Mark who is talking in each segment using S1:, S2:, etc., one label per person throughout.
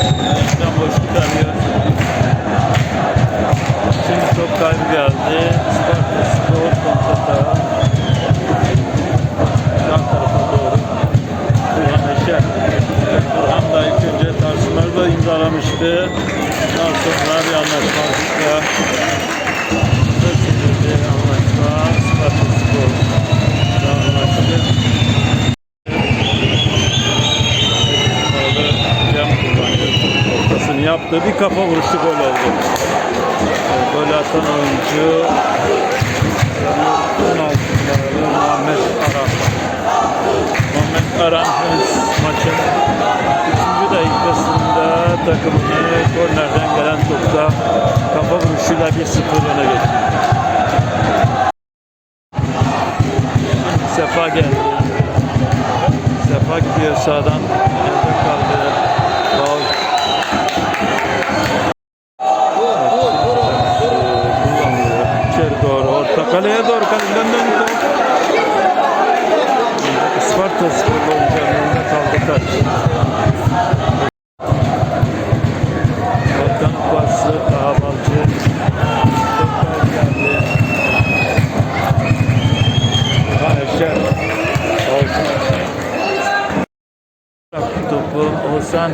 S1: Ayaktan boşluk arıyor. Şimdi top kaybı geldi. Sparta Spor kontrata. Yan tarafa doğru. Burhan Eşer. Burhan da ilk önce Tarsumar'da imzalamıştı. Daha sonra bir anlaşmazlıkla Sözsüzlüğü anlaşma Sparta Spor anlaştı. Orada cam kullanıyor. Yaptı. Bir kafa vuruşu gol oldu. Gol atan oyuncu 16 numaralı Muhammed Aran. Muhammed henüz maçın 3. dakikasında takımını kornerden gelen topta kafa vuruşuyla 1-0 öne geçti. Kaleye doğru. Kaleden döndü top. Isparta Spor oyuncularının önünde kaldı taç. Volkan pası. Taha Balcı. Tekrar geldi. Topu. Oğuzhan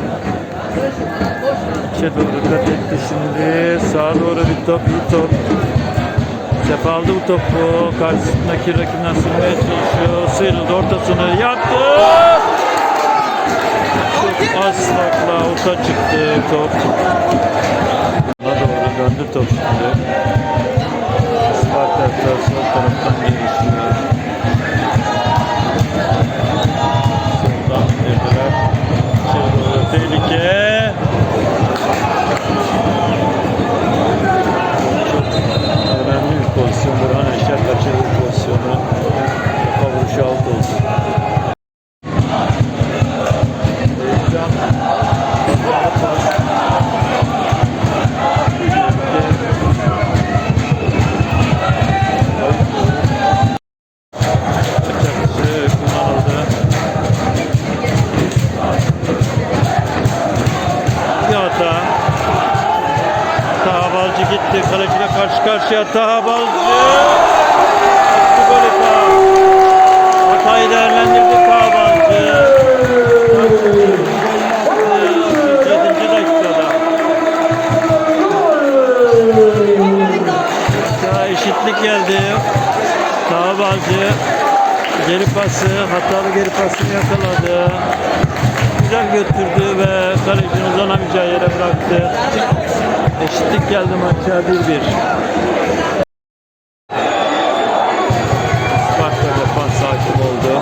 S1: içe doğru kat etti şimdi. Sağa doğru bir top, iyi top. Topu. Karşısındaki rakibinden sürmeye çalışıyor. Sıyrıldı ortasını yaptı. Çok az farkla uta çıktı top. Ona doğru döndü top şimdi. Sparta sol taraftan gelişiyor. Gitti. Kaleciyle karşı karşıya Taha Balcı. Attı golü Taha. Hatayı değerlendirdi Taha Balcı. 37. dakikada. Ya eşitlik geldi. Taha Balcı geri pası, hatalı geri pasını yakaladı. Güzel götürdü ve kalecinin uzanamayacağı yere bıraktı. Eşitlik geldi maça 1-1. Sparta defans hakim oldu.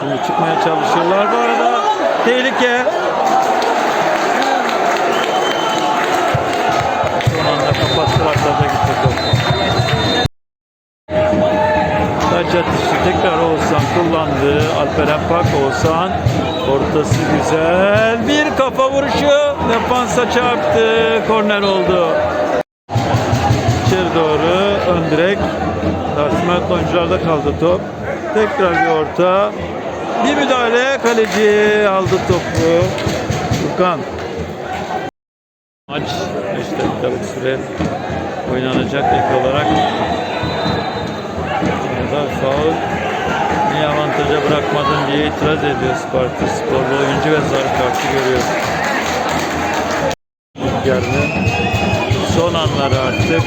S1: Şimdi çıkmaya çalışıyorlar. Bu arada tehlike. Son anda kapattılar taca gitti top. Taç atışı tekrar Oğuzhan kullandı. Alperen Pak Oğuzhan. Ortası güzel. Bir kafa vuruşu. Defansa çarptı. Korner oldu. İçeri doğru ön direk. Tarsimat oyuncularda kaldı top. Tekrar bir orta. Bir müdahale. Kaleci aldı topu. Furkan. Maç 5 dakikalık süre oynanacak ilk olarak. Burada faul niye avantaja bırakmadın diye itiraz ediyor Sparta sporlu oyuncu ve sarı kartı görüyor. İlk yarının son anları artık.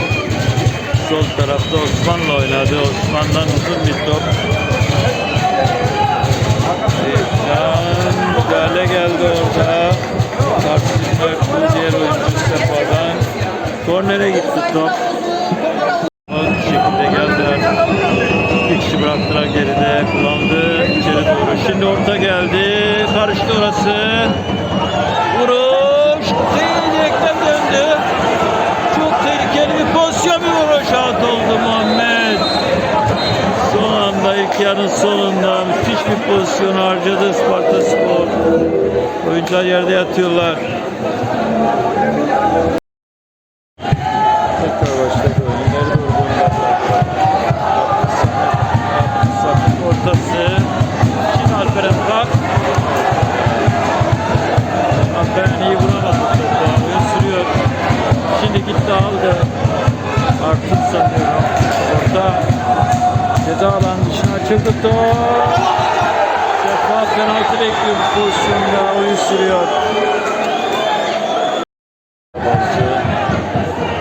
S1: Sol tarafta Osman'la oynadı. Osman'dan uzun bir top. Ekran müdahale geldi orada. Karşı diğer oyuncu Sefa'dan. Kornere gitti top. O şekilde geldiler. Bir kişi bıraktılar geride. Kullandı içeri doğru. Şimdi orta geldi. Karıştı orası. Vuruş. Direkten döndü. Çok tehlikeli bir pozisyon bir vuruş. Out oldu Muhammed. Son anda ilk yarın sonunda müthiş bir pozisyon harcadı Sparta Spor. Oyuncular yerde yatıyorlar. Şeffaf penaltı bekliyor bu pozisyonda. Oyun sürüyor.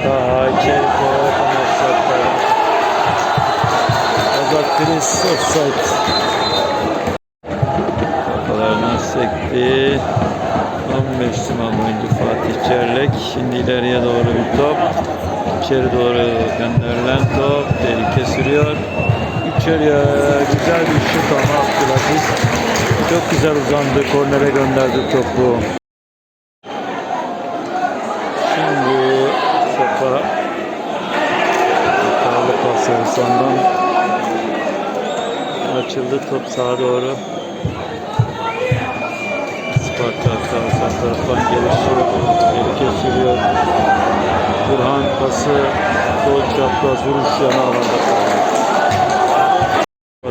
S1: Daha içeri olarak anlatacaklar. Azat Deniz offside. Kafalarına sekti. 15 numara oyuncu Fatih Çerlek. Şimdi ileriye doğru bir top. İçeri doğru gönderilen top. Tehlike sürüyor. İçeriye güzel bir şut ama Abdülaziz çok güzel uzandı. Kornere gönderdi topu. Şimdi Sefa hatalı pas Oğuzhan'dan açıldı top sağa doğru. Sparta sağ taraftan gelişiyor. Tehlike sürüyor. Burhan pası sol çapraz vuruş yana alanda kaldı.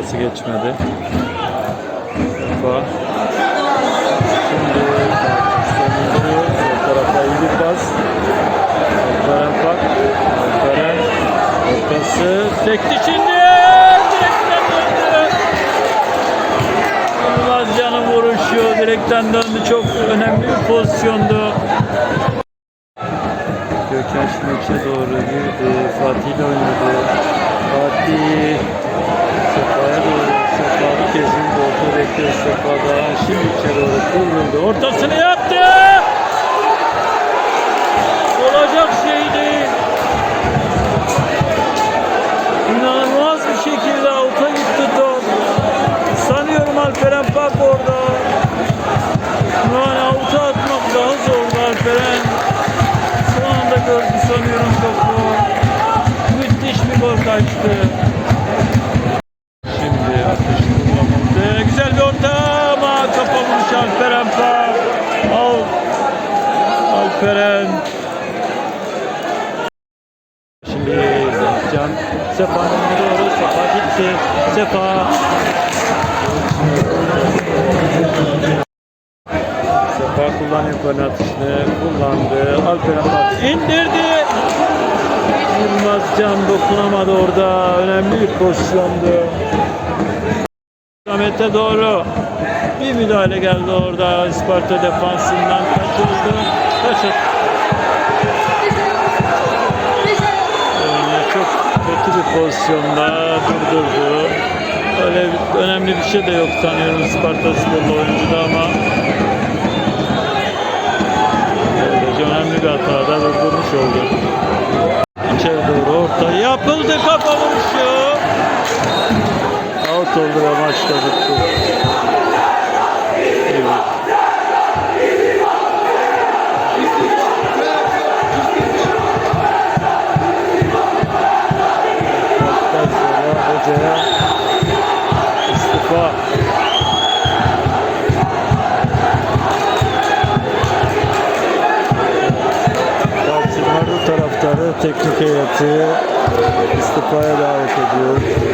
S1: Pası geçmedi. Sefa. Şimdi sonunduruyor. Sol tarafa iyi bir pas. Alperen Pak. Alperen. Ortası. Sekti şimdi. Direkten döndü. Yılmazcan'ın vuruşu direkten döndü. Çok önemli bir pozisyondu. Gökhan şimdi içe doğru girdi. Fatih ile oynadı. Fatih Sefa'ya doğru. Sefa kez vurdu. Orta bekliyor Sefa'da. Şimdi içe doğru kıvrıldı. Ortasını yaptı. Olacak şey değil. İnanılmaz bir şekilde avuta gitti top. Sanıyorum Alperen Pak orada. Yani avuta atmak daha zordu Alperen. Son anda gördü sanıyorum topu. Müthiş bir gol kaçtı. Şimdi atış kullanıldı. Güzel bir orta ama kafa vuruş Alperen Pak. Al. Alperen. Şimdi Can Sefa'nın doğru Sefa gitti. Sefa. Sefa kullanıyor korner atışını. Kullandı. Alperen Pak indirdi. Yılmaz Can dokunamadı orada. Önemli bir pozisyondu. Samet'e doğru bir müdahale geldi orada. Isparta defansından kaçırıldı. Kaçır. Oyunu pozisyonda durdurdu. Öyle önemli bir şey de yok sanıyorum Sparta Sporlu oyuncuda ama böylece önemli bir hatada durdurmuş oldu. İçeri doğru orta yapıldı kafa vuruşu. Out oldu ve maçta bitti. Evet. Heyeti istifaya davet ediyor.